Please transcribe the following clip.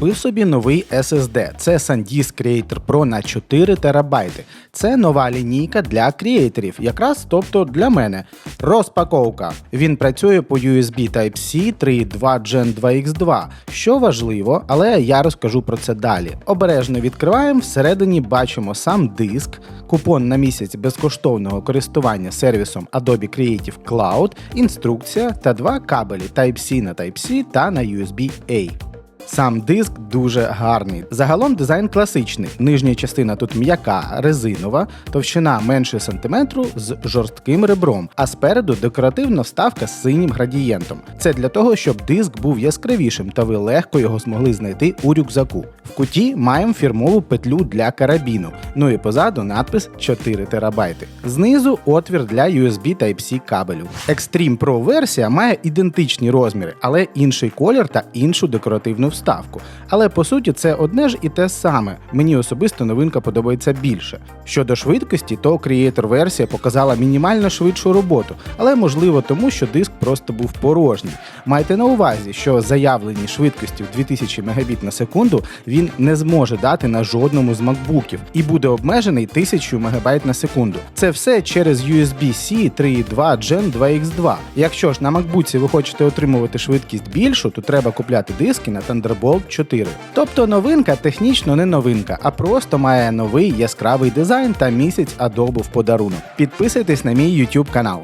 Купив собі новий SSD. Це SanDisk Creator Pro на 4 ТБ. Це нова лінійка для креаторів, якраз тобто для мене. Розпаковка. Він працює по USB Type-C 3.2 Gen 2X2, що важливо, але я розкажу про це далі. Обережно відкриваємо, всередині бачимо сам диск, купон на місяць безкоштовного користування сервісом Adobe Creative Cloud, інструкція та два кабелі Type-C на Type-C та на USB-A. Сам диск дуже гарний. Загалом дизайн класичний. Нижня частина тут м'яка, резинова, товщина менше сантиметру з жорстким ребром, а спереду декоративна вставка з синім градієнтом. Це для того, щоб диск був яскравішим та ви легко його змогли знайти у рюкзаку. В куті маємо фірмову петлю для карабіну. Ну і позаду надпис 4 терабайти. Знизу отвір для USB Type-C кабелю. Extreme Pro версія має ідентичні розміри, але інший колір та іншу декоративну вставку. Але по суті це одне ж і те саме. Мені особисто новинка подобається більше. Щодо швидкості, то Creator версія показала мінімально швидшу роботу, але можливо тому, що диск просто був порожній. Майте на увазі, що заявлені швидкості в 2000 Мбіт на секунду він не зможе дати на жодному з макбуків і буде обмежений 1000 МБ на секунду. Це все через USB-C 3.2 Gen 2X2. Якщо ж на макбуці ви хочете отримувати швидкість більшу, то треба купляти диски на Thunderbolt 4. Тобто новинка технічно не новинка, а просто має новий яскравий дизайн та місяць Adobe в подарунок. Підписуйтесь на мій YouTube канал.